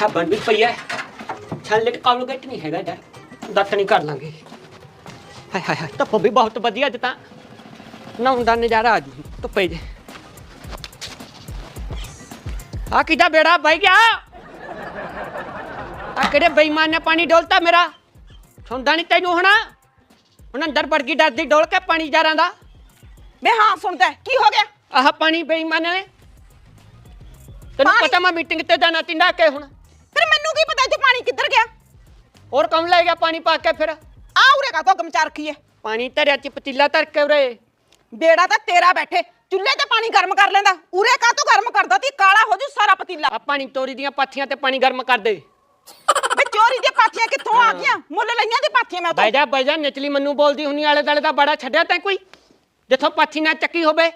ਸਾਬਣ ਵੀ ਪਈ ਐ ਛਾਲੇ ਕਾਲਗੇਟ ਨਹੀਂ ਹੈਗਾ ਯਾਰ ਦੱਤ ਨਹੀਂ ਕਰ ਲਾਂਗੇ। ਹਾਏ ਹਾਏ ਹਾਏ ਧੁੱਪ ਵੀ ਬਹੁਤ ਵਧੀਆ ਅੱਜ ਤਾਂ। ਨਹਾਉਣ ਦਾ ਨਜ਼ਾਰਾ ਆ ਜੂ ਧੁੱਪੇ ਜੇ। ਆ ਕਿਦਾ ਬੇੜਾ ਬਹਿ ਗਿਆ। ਆ ਕਿਹੜੇ ਬੇਈਮਾਨ ਨੇ ਪਾਣੀ ਡੋਲਤਾ ਮੇਰਾ। ਸੁਣਦਾ ਨਹੀਂ ਤੈਨੂੰ ਹੁਣ। ਹੁਣ ਅੰਦਰ ਵੜ ਗਈ ਡਰਦੀ ਡੋਲ ਕੇ ਪਾਣੀ ਜਾਰਾਂ ਦਾ। ਮੈਂ ਹਾਂ ਸੁਣਦਾ ਹੈ। ਕੀ ਹੋ ਗਿਆ? ਆਹ ਪਾਣੀ ਬੇਈਮਾਨ ਨੇ। ਤੈਨੂੰ ਪਾਣੀ? ਪਤਾ ਮੈਂ ਮੀਟਿੰਗ ਤੇ ਜਾਣਾ ਤਿੰਦਾ ਕੇ ਹੁਣ। ਮੈਨੂੰ ਕੀ ਪਤਾ ਜੇ ਪਾਣੀ ਕਿੱਧਰ ਗਿਆ? ਹੋਰ ਕੌਣ ਲੈ ਗਿਆ ਪਾਣੀ ਪਾ ਕੇ ਫਿਰ। ਆ ਉਰੇ ਕਾ ਤੋਂ ਗਮਚਾ ਰੱਖੀ ਹੈ ਪਾਣੀ ਧਰਿਆ ਚ ਪਤੀਲਾ ਧਰ ਕੇ ਉਰੇ। ਬੇੜਾ ਤਾਂ ਤੇਰਾ ਬੈਠੇ ਚੁੱਲ੍ਹੇ ਤੇ ਪਾਣੀ ਗਰਮ ਕਰ ਲੈਂਦਾ। ਉਰੇ ਕਾ ਤੋਂ ਗਰਮ ਕਰਦਾ ਤੀ? ਕਾਲਾ ਹੋ ਜੂ ਸਾਰਾ ਪਤੀਲਾ। ਆ ਪਾਣੀ ਤੋਰੀ ਦੀਆਂ ਪਾਥੀਆਂ ਤੇ ਪਾਣੀ ਗਰਮ ਕਰ ਦੇ। ਵੇ ਚੋਰੀ ਦੀਆਂ ਪਾਥੀਆਂ ਕਿੱਥੋਂ ਆ ਗਈਆਂ? ਮੁੱਲ ਲਈਆਂ ਦੀ ਪਾਥੀਆਂ ਮੈਂ ਤਾਂ ਜਾ ਬਹਿ ਜਾ ਨਿਚਲੀ ਮੰਨੂ ਬੋਲਦੀ ਹੁੰਨੀ ਆਲੇ ਦਾਲੇ ਦਾ ਬੜਾ ਛੱਡਿਆ ਤੈਂ ਕੋਈ? ਜਿੱਥੋਂ ਪਾਥੀ ਨਾ ਚੱਕੀ ਹੋਵੇ।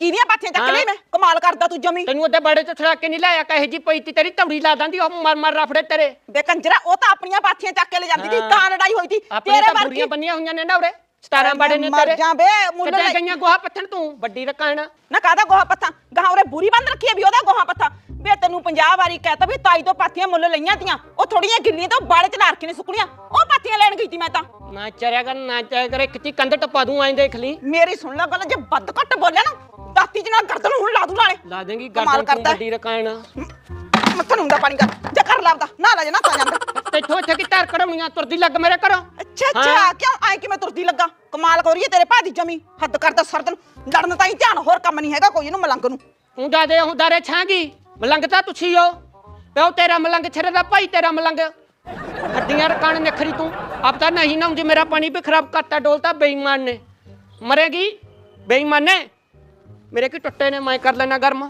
ਕਿਹਦੀਆਂ ਪਾਥੀਆਂ ਚੱਕ ਹਾਂ। ਲਈ ਮੈਂ ਕਮਾਲ ਕਰਦਾ ਤੂੰ ਜਮੀ। ਤੈਨੂੰ ਉਹਦੇ ਬੜੇ ਚ ਛੜਾ ਕੇ ਨਹੀਂ ਲਾਇਆ ਕਹੇ ਜੀ ਪਈ ਤੀ ਤੇਰੀ ਧੌੜੀ ਲਾ ਦਾਂਦੀ ਉਹ ਮਰ ਮਰ ਰਫੜੇ ਤੇਰੇ। ਵੇ ਕੰਜਰਾ ਉਹ ਤਾਂ ਆਪਣੀਆਂ ਪਾਥੀਆਂ ਚੱਕ ਕੇ ਲੈ ਜਾਂਦੀ ਸੀ ਹਾਂ। ਤਾਂ ਲੜਾਈ ਹੋਈ ਸੀ। ਆਪਣੀ ਤਾਂ ਬੁਰੀਆਂ ਬੰਨੀਆਂ ਹੋਈਆਂ ਨੇ ਨਾ ਉਰੇ। 17 ਬੜੇ ਨੇ ਮਰ ਤੇਰੇ। ਜਾ ਬੇ ਮੁੱਲ ਕਿੱਦਾਂ ਗਈਆਂ ਗੋਹਾ ਪੱਥਣ ਤੂੰ ਵੱਡੀ ਰਕਾਨ। ਨਾ ਕਾਹਦਾ ਗੋਹਾ ਪੱਥਾ? ਗਾਂ ਉਰੇ ਬੁਰੀ ਬੰਦ ਰੱਖੀ ਹੈ ਵੀ ਉਹਦਾ ਗੋਹਾ ਪੱਥਾ? ਵੇ ਤੈਨੂੰ 50 ਵਾਰੀ ਕਹਤਾ ਵੀ ਤਾਈ ਤੋਂ ਪਾਥੀਆਂ ਮੁੱਲ ਲਈਆਂ ਤੀਆਂ। ਉਹ ਥੋੜੀਆਂ ਗਿੱਲੀਆਂ ਤਾਂ ਬਾੜੇ ਚ ਲਾਰ ਕੇ ਨਹੀਂ ਸੁੱਕਣੀਆਂ। ਉਹ ਪਾਥੀਆਂ ਲੈਣ ਗਈ ਤੀ ਮੈਂ ਤਾਂ। ਨਾ ਚਰਿਆ ਕਰ ਨਾ ਚਾਹਿਆ ਕਰ ਕਿਤੇ ਕੰਧ ਟਪਾ ਦੂੰ ਐਂ ਦੇਖ ਲਈ। ਮੇਰੀ ਸੁਣ ਲੈ ਗੱਲ ਜੇ ਵੱਧ ਘੱਟ ਬੋਲਿਆ ਨਾ ਦਾਤੀ ਨਾਲ ਗਰਦਨ ਹੁਣ ਲਾ ਦੂ ਨਾਲੇ। ਲਾ ਦੇਂਗੀ ਕਮਾਲ ਗਰਦਨ ਤੂੰ ਕਰਦਾ ਹੈ। ਵੱਡੀ ਰਕਾਨ ਮੱਥਾ ਨੂੰ ਦਾ ਪਾਣੀ ਕਰ ਜੇ ਕਰ ਲਾਵਦਾ ਨਾ ਲੈ ਜਾ ਨਾ ਤਾਂ ਜਾਂਦਾ ਤੈਥੋਂ ਇੱਥੇ ਕੀ ਧਰ ਕਢਾਉਣੀਆਂ? ਤੁਰਦੀ ਲੱਗ ਮੇਰੇ ਘਰੋਂ। ਅੱਛਾ ਹਾਂ। ਅੱਛਾ ਕਿਉਂ ਆਏ ਕਿ ਮੈਂ ਤੁਰਦੀ ਲੱਗਾ? ਕਮਾਲ ਕਰੀਏ ਤੇਰੇ ਭਾਦੀ ਜਮੀ। ਹੱਦ ਕਰਦਾ ਸਰਦਨ ਲੜਨ ਤਾਂ ਹੀ ਧਿਆਨ ਹੋਰ ਕੰਮ ਨਹੀਂ ਹੈਗਾ ਕੋਈ ਇਹਨੂੰ ਮਲੰਗ ਨੂੰ। ਤੂੰ ਦਾਦੇ ਹੁੰਦਾਰੇ ਛਾਂਗੀ। ਮਲੰਗ ਤਾਂ ਤੁਸੀਂ ਹੋ। ਪਿਓ ਤੇਰਾ ਮਲੰਗ ਛਰੇ ਦਾ ਭਾਈ ਤੇਰਾ ਮਲੰਗ। ਹੱਡੀਆਂ ਰਕਾਨ ਨਖਰੀ ਤੂੰ। ਆਪ ਤਾਂ ਨਹੀਂ ਨਾ ਜੇ ਮੇਰਾ ਪਾਣੀ ਵੀ ਖਰਾਬ ਕਰਤਾ ਡੋਲਤਾ ਬੇਈਮਾਨ ਨੇ। ਮਰੇਗੀ? ਬੇਈਮਾਨ ਨੇ? ਮੇਰੇ ਕੀ ਟੁੱਟੇ ਨੇ ਮੈਂ ਕਰ ਲੈਣਾ ਗਰਮ।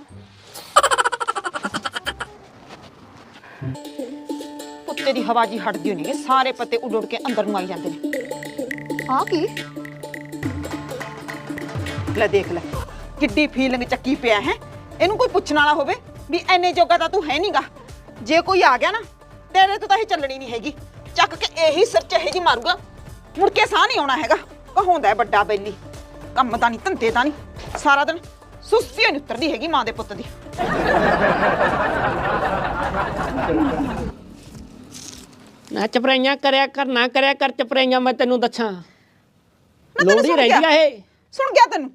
ਕੁੱਤੇ ਦੀ ਹਵਾ ਜੀ ਹਟਦੀ ਨਹੀਂ ਸਾਰੇ ਪੱਤੇ ਉੱਡ ਉੱਡ ਕੇ ਅੰਦਰ ਨੂੰ ਆਈ ਜਾਂਦੇ ਨੇ। ਆ ਕੀ? ਲੈ ਦੇਖ ਲੈ ਕਿੱਡੀ ਫੀਲਿੰਗ ਚੱਕੀ ਪਿਆ ਹੈ। ਇਹਨੂੰ ਕੋਈ ਪੁੱਛਣ ਵਾਲਾ ਹੋਵੇ ਵੀ ਐਨੇ ਜੋਗਾ ਤਾਂ ਤੂੰ ਹੈ ਨਹੀਂਗਾ ਜੇ ਕੋਈ ਆ ਗਿਆ ਨਾ ਤੇਰੇ ਤੋਂ ਤਾਂ ਇਹ ਚੱਲਣੀ ਨਹੀਂ ਹੈਗੀ। ਚੱਕ ਕੇ ਇਹੀ ਸਿਰ ਚ ਇਹ ਜੀ ਮਾਰੂਗਾ। ਮੁੜ ਕੇ ਸਾਹ ਨਹੀਂ ਆਉਣਾ ਹੈਗਾ। ਕਹੋਂਦਾ ਹੈ ਵੱਡਾ ਬੈਲੀ। ਕੰਮ ਤਾਂ ਨਹੀਂ ਧੰਦੇ ਤਾਂ ਨਹੀਂ ਸਾਰਾ ਦਿਨ ਸੁਸਤੀ ਨਹੀਂ ਉਤਰਦੀ ਹੈਗੀ ਮਾਂ ਦੇ ਪੁੱਤ ਦੀ ਨਾ ਚਪਰਾਈਆਂ ਕਰਿਆ ਕਰ ਨਾ ਕਰਿਆ ਕਰ ਚਪਰਾਈਆਂ ਮੈਂ ਤੈਨੂੰ ਦੱਸਾਂ। ਤੈਨੂੰ ਲੋੜੀ ਸੁਣ ਰਹਿੰਦੀ ਗਿਆ? ਆ ਇਹ। ਸੁਣ ਗਿਆ ਤੈਨੂੰ।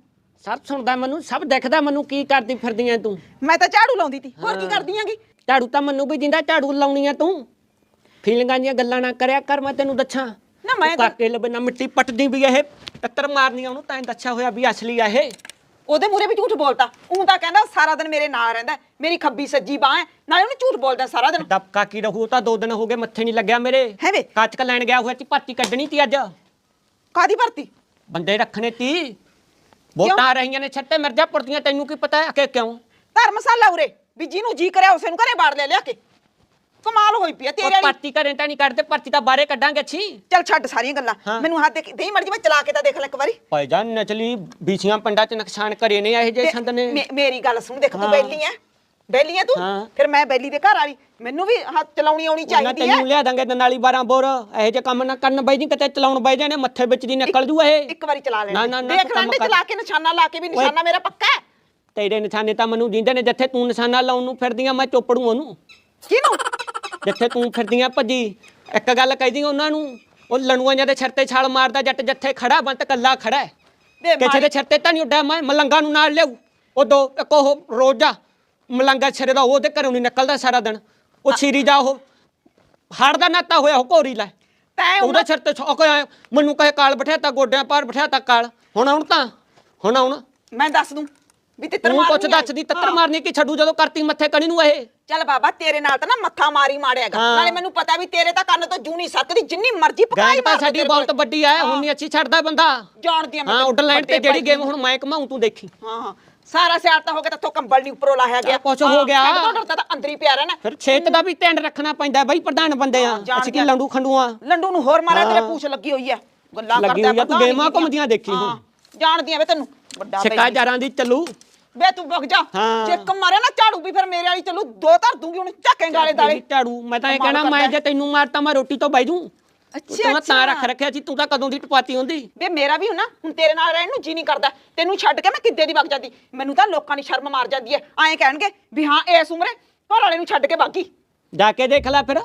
ਸਭ ਸੁਣਦਾ ਮੈਨੂੰ ਸਭ ਦਿਖਦਾ ਮੈਨੂੰ ਕੀ ਕਰਦੀ ਫਿਰਦੀਆਂ ਤੂੰ? ਮੈਂ ਤਾਂ ਝਾੜੂ ਲਾਉਂਦੀ ਤੀ। ਹੋਰ ਕੀ ਹਾਂ। ਕਰਦੀ ਆਂਗੀ? ਝਾੜੂ ਤਾਂ ਮੈਨੂੰ ਵੀ ਦਿੰਦਾ ਝਾੜੂ ਲਾਉਣੀਆਂ ਤੂੰ। ਫੀਲਿੰਗਾਂ ਦੀਆਂ ਗੱਲਾਂ ਨਾ ਕਰਿਆ ਕਰ ਮੈਂ ਤੈਨੂੰ ਦੱਸਾਂ। ਨਾ ਮੈਂ ਤੂੰ ਤਾਂ- ਕਾਕੇ ਨਾ ਮਿੱਟੀ ਪੱਟਦੀ ਵੀ ਇਹ ਟੱਕਰ ਮਾਰਨੀਆਂ ਉਹਨੂੰ ਤਾਂ ਦੱਸਿਆ ਹੋਇਆ ਵੀ ਅਸਲੀ ਆ ਇਹ। ਉਹਦੇ ਮੂਰੇ ਵੀ ਝੂਠ ਬੋਲਦਾ ਉਹ ਤਾਂ ਕਹਿੰਦਾ ਸਾਰਾ ਦਿਨ ਮੇਰੇ ਨਾਲ ਰਹਿੰਦਾ ਹੈ, ਮੇਰੀ ਖੱਬੀ ਸੱਜੀ ਬਾਹ ਹੈ ਨਾਲੇ ਉਹਨੂੰ ਝੂਠ ਬੋਲਦਾ ਸਾਰਾ ਦਿਨ। ਦਬਕਾ ਕੀ ਰਹੂ ਉਹ ਤਾਂ ਦੋ ਦਿਨ ਹੋ ਗਏ ਮੱਥੇ ਨਹੀਂ ਲੱਗਿਆ ਮੇਰੇ। ਹੈ ਵੇ। ਕਾਚਕ ਲੈਣ ਗਿਆ ਹੋਇਆ ਸੀ ਭਰਤੀ ਕੱਢਣੀ ਤੀ ਅੱਜ। ਕਾਦੀ ਭਰਤੀ? ਬੰਦੇ ਰੱਖਣੇ ਤੀ ਵੋਟਾਂ ਆ ਰਹੀਆਂ ਨੇ ਛੱਟੇ ਮਿਰਜ਼ਾਪੁਰ ਦੀਆਂ ਤੈਨੂੰ ਕੀ ਪਤਾ ਹੈ ਕਿ ਕਿਉਂ? ਧਰਮਸ਼ਾਲਾ ਉਰੇ ਵੀ ਜਿਹਨੂੰ ਜੀ ਕਰਿਆ ਉਸੇ ਨੂੰ ਘਰੇ ਬਾੜ ਲੈ ਲਿਆ ਕੇ। ਕਮਾਲ ਹੋਈ ਪਈ ਆ ਤੇਰੇ ਉਹ ਵਾਲੀ। ਕਰੇ ਤਾਂ ਨਹੀਂ ਕੱਢਦੇ ਭਰਤੀ ਤਾਂ ਬਾਹਰੇ ਕੱਢਾਂਗੇ ਅੱਛੀ। ਚੱਲ ਛੱਡ ਸਾਰੀਆਂ ਗੱਲਾਂ। ਹਾਂ। ਮੈਨੂੰ ਹੱਥ ਦੇ ਦੇਈ ਮਰਜ਼ੀ ਮੈਂ ਚਲਾ ਕੇ ਤਾਂ ਦੇਖ ਲੈ ਇੱਕ ਵਾਰੀ। ਭਾਈ ਜਾਨ ਨਚਲੀ ਬੀਚੀਆਂ ਪਿੰਡਾਂ 'ਚ ਨੁਕਸਾਨ ਕਰੇ ਨੇ ਇਹ ਜੇ ਛੰਦ ਨੇ। ਮੇ- ਮੇਰੀ ਗੱਲ ਸੁਣ ਦੇਖ ਤੂੰ ਹਾਂ। ਬੈਲੀ ਐ। ਬੈਲੀ ਐ ਤੂੰ? ਹਾਂ। ਫਿਰ ਮੈਂ ਬੈਲੀ ਦੇ ਘਰ ਵਾਲੀ। ਮੈਨੂੰ ਵੀ ਹੱਥ ਚਲਾਉਣੀ ਆਉਣੀ ਉਹਨਾਂ ਚਾਹੀਦੀ ਐ। ਤੈਨੂੰ ਲਿਆ ਦਾਂਗੇ ਦਨਾਲੀ 12 ਬੋਰ। ਇਹੋ ਜਿਹੇ ਕੰਮ ਨਾ ਕਰਨ ਬਾਈ ਜੀ ਕਿਤੇ ਚਲਾਉਣ ਬਾਈ ਜਾਣੇ ਮੱਥੇ ਵਿੱਚ ਦੀ ਨਿਕਲ ਜੂ ਇਹ। ਇੱਕ ਵਾਰੀ ਚਲਾ ਨਾ, ਲੈਣਾ। ਨਾ, ਨਾ, ਦੇਖ ਤੂੰ ਕੰਮ ਲੈਂਦੇ ਕਰ। ਚਲਾ ਕੇ ਨਿਸ਼ਾਨਾ ਲਾ ਕੇ ਵੀ ਨਿਸ਼ਾਨਾ ਮੇਰਾ ਪੱਕਾ ਹੈ ਤੇਰੇ ਨਿਸ਼ਾਨੇ ਤਾਂ ਮੈਨੂੰ ਜਿੰਦੇ ਨੇ ਜਿੱਥੇ ਤੂੰ ਨਿਸ਼ਾਨਾ ਲਾਉਣ ਨੂੰ ਫਿਰਦੀਆਂ ਮੈਂ ਚੋਪੜੂ ਉਹਨੂੰ। ਕਿਹਨੂੰ? ਜਿੱਥੇ ਤੂੰ ਫਿਰਦੀਆਂ ਭੱਜੀ ਇੱਕ ਗੱਲ ਕਹਿਦੀ ਉਹਨਾਂ ਨੂੰ ਉਹ ਲਣੂਆਂ ਦੇ ਸਿਰ ਤੇ ਛਾਲ ਮਾਰਦਾ ਜੱਟ ਜਿੱਥੇ ਖੜਾ ਬੰਤ ਕੱਲਾ ਖੜਾ ਹੈ। ਵੇ ਕਿਸੇ ਮਾਰੀ- ਦੇ ਸਿਰ ਤੇ ਤਾਂ ਨਹੀਂ ਉੱਡਿਆ ਮੈਂ ਮਲੰਗਾ ਨੂੰ ਨਾਲ ਲਿਆਉ ਉਹ ਦੋ ਇੱਕ ਉਹ ਰੋਜਾ ਮਲੰਗਾ ਸਿਰੇ ਦਾ ਉਹਦੇ ਘਰੋਂ ਨਹੀਂ ਨਿਕਲਦਾ ਸਾਰਾ ਦਿਨ। ਉਹ ਛੀਰੀ ਜਾ ਉਹ ਹੜ ਦਾ ਨਾਤਾ ਹੋਇਆ ਉਹ ਘੋਰੀ ਲੈ। ਤੈਂ ਉਹਦੇ ਉਹਨਾਂ ਸਿਰ ਤੇ ਛੋ ਕੋਈ ਮੈਨੂੰ ਕਹੇ ਕਾਲ ਬਿਠਾਤਾ ਗੋਡਿਆਂ ਪਾਰ ਬਿਠਾਤਾ ਕਾਲ। ਹੁਣ ਹੁਣ ਤਾਂ ਹੁਣ ਹੁਣ ਮੈਂ ਦੱਸ ਦੂੰ ਵੀ ਤਿੱਤਰ ਤੂੰ ਮਾਰਨੀ ਕੁਛ ਆ। ਦੱਸਦੀ ਤੱਤਰ ਹਾਂ। ਮਾਰਨੀ ਕੀ ਛੱਡੂ ਜਦੋਂ ਕਰਤੀ ਮੱਥੇ ਕਣੀ ਨੂੰ ਇਹ? ਚੱਲ ਬਾਬਾ ਤੇਰੇ ਨਾਲ ਤਾਂ ਨਾ ਮੱਥਾ ਮਾਰੀ ਮਾੜਿਆਗਾ ਹਾਂ। ਨਾਲੇ ਮੈਨੂੰ ਪਤਾ ਵੀ ਤੇਰੇ ਤਾਂ ਕੰਨ ਤੋਂ ਜੂ ਨਹੀਂ ਸਕਦੀ ਜਿੰਨੀ ਮਰਜ਼ੀ ਪਕਾਈ ਮਾਰ ਸਾਡੀ ਬਹੁਤ ਵੱਡੀ ਐ ਹੁਣ ਨਹੀਂ ਅੱਛੀ ਛੱਡਦਾ ਬੰਦਾ ਜਾਣਦੀ ਆ ਮੈਂ ਹਾਂ ਤਾਂ ਉੱਡਰ ਲਾਈਨ ਤੇ ਵੱਡੇ ਜਿਹੜੀ ਭਾਈ ਗੇਮ ਹੁਣ ਮੈਂ ਕਮਾਉਂ ਤੂੰ ਦੇਖੀ ਹਾਂ ਹਾਂ ਸਾਰਾ ਸਿਆਰ ਤਾਂ ਹੋ ਗਿਆ ਤੱਥੋਂ ਕੰਬਲ ਨਹੀਂ ਉੱਪਰੋਂ ਲਾਇਆ ਗਿਆ ਕੁਛ ਹੋ ਗਿਆ। ਸਾਡੇ ਤੋਂ ਡਰਦਾ ਤਾਂ ਅੰਦਰ ਹੀ ਪਿਆ ਰਹਿਣਾ ਫਿਰ ਛੇਤ ਦਾ ਵੀ ਧਿਆਨ ਰੱਖਣਾ ਪੈਂਦਾ ਬਈ ਪ੍ਰਧਾਨ ਬੰਦੇ ਆ ਜਾਣ ਅਸੀਂ ਕੀ ਗਿਆ। ਲੰਡੂ ਖੰਡੂਆਂ ਲੰਡੂ ਨੂੰ ਹੋਰ ਮਾਰਿਆ ਤੇਰੇ ਹਾਂ। ਪੂਛ ਲੱਗੀ ਹੋਈ ਐ ਗੱਲਾਂ ਲੱਗੀ ਕਰਦਾ ਹੋਈ ਆ, ਤੂੰ ਨੀ ਗੇਮਾਂ। ਘੁੰਮਦੀਆਂ ਦੇਖੀ ਹੁਣ। ਹਾਂ, ਜਾਣਦੀਆਂ ਵੇ ਤੈਨੂੰ ਵੱਡਾ ਸਿੱਕਾ ਬੈਲੀ। ਜਾਰਾਂ ਦੀ ਚੱਲੂ ਵੇ ਤੂੰ ਵਗ ਜਾ। ਹਾਂ। ਜੇ ਇੱਕ ਮਾਰਿਆ ਨਾ ਝਾੜੂ ਵੀ ਫਿਰ ਮੇਰੇ ਵਾਲੀ ਚੱਲੂ। ਦੋ ਧਰ ਦੂੰਗੀ ਹੁਣ ਝਾਕੇ ਗਾਲੇ ਦਾਲੇ। ਝਾੜੂ। ਮੈਂ ਤਾਂ ਇਹ ਕਮਾਲ ਕਹਿਣਾ ਮੈਂ ਕਰਦਾ। ਜੇ ਤੈਨੂੰ ਮਾਰਤਾ ਮੈਂ ਰੋਟੀ ਤੋਂ ਬਹਿ ਜੂ ਅੱਛਾ ਤੂੰ ਤਾਂ ਰੱਖ ਰੱਖਿਆ ਸੀ ਤੂੰ ਤਾਂ ਕਦੋਂ ਦੀ ਟਪਾਤੀ ਹੁੰਦੀ? ਵੇ ਮੇਰਾ ਵੀ ਹੁਣਾ ਹੁਣ ਤੇਰੇ ਨਾਲ ਰਹਿਣ ਨੂੰ ਜੀ ਨਹੀਂ ਕਰਦਾ। ਤੈਨੂੰ ਛੱਡ ਕੇ ਮੈਂ ਕਿੱਦੇ ਦੀ ਵਗ ਜਾਂਦੀ? ਮੈਨੂੰ ਤਾਂ ਲੋਕਾਂ ਦੀ ਸ਼ਰਮ ਮਾਰ ਜਾਂਦੀ ਐ। ਐਂ ਕਹਿਣਗੇ ਵੀ ਹਾਂ ਇਸ ਉਮਰੇ ਘਰ ਵਾਲੇ ਨੂੰ ਛੱਡ ਕੇ ਬਾਗੀ ਜਾ ਕੇ ਦੇਖ ਲੈ ਫਿਰ।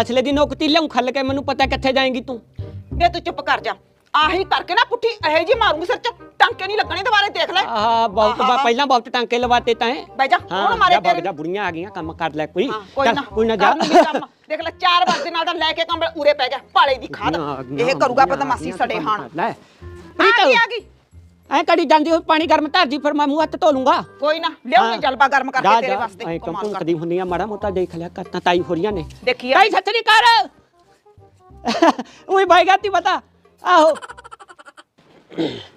ਅਸਲੇ ਦੀ ਨੌਕਤੀ ਲਿਆਉਂ ਖੱਲ ਕੇ। ਮੈਨੂੰ ਪਤਾ ਕਿੱਥੇ ਜਾਏਂਗੀ ਤੂੰ। ਵੇ ਤੂੰ ਚੁੱਪ ਕਰ ਜਾ। ਆਹੀ ਕਰਕੇ ਨਾ ਪੁੱਠੀ ਇਹੋ ਜੀ ਮਾਰੂੰਗੀ ਸਿਰ ਚ। ਟਾਂਕੇ ਨਹੀਂ ਲੱਗਣੇ ਦੁਬਾਰੇ ਦੇਖ ਲੈ। ਆਹ ਬਹੁਤ ਬਾ ਪਹਿਲਾਂ ਬਹੁਤ ਟਾਂਕੇ ਲਵਾਤੇ ਤਾਂ ਬਹਿ ਜਾ ਹਾਂ ਹੁਣ ਮਾਰੇ ਜਾ ਤੇਰੇ? ਜਾ ਬੁੜੀਆਂ ਆ ਗਈਆਂ ਕੰਮ ਕਰ ਲੈ ਕੋਈ। ਹਾਂ, ਕੋਈ ਚੱਲ, ਨਾ ਕੋਈ ਨਾ ਜਾ। ਕੰਮ। ਦੇਖ ਲੈ 4 ਵਜੇ ਨਾਲ ਤਾਂ ਲੈ ਕੇ ਕੰਬਲ ਉਰੇ ਪੈ ਗਿਆ ਪਾਲੇ ਦੀ ਖਾਦ। ਆ ਗਈਆਂ, ਇਹ ਕਰੂਗਾ ਆ ਗਈਆਂ, ਬਦਮਾਸ਼ੀ ਆ ਸੜੇ ਹਾਣ। ਲੈ। ਆ ਗਈ ਆ ਗਈ? ਐ ਕੜੀ ਜਾਂਦੀ ਹੋਈ ਪਾਣੀ ਗਰਮ ਧਰ ਦੀ ਫਿਰ ਮੈਂ ਮੂੰਹ ਹੱਥ ਧੋ ਲੂੰਗਾ ਕੋਈ ਨਾ ਲਿਆਉਣੀ ਜਲਬਾ ਗਰਮ ਕਰਕੇ ਤੇਰੇ ਵਾਸਤੇ। ਐ ਕਮਾਲ ਕਰ ਕੰਪੂਕਦੀ ਹੁੰਦੀਆਂ ਮਾੜਾ ਮੋਟਾ ਦੇਖ ਲਿਆ ਕਰਤਾ ਤਾਈ ਹੋਰੀਆਂ ਨੇ। ਦੇਖੀ ਆ। ਤਾਈ ਸੱਚੀ ਕਰ। ਉਹੀ ਭਾਈ ਗਾਤੀ ਬਤਾ ਆਹੋ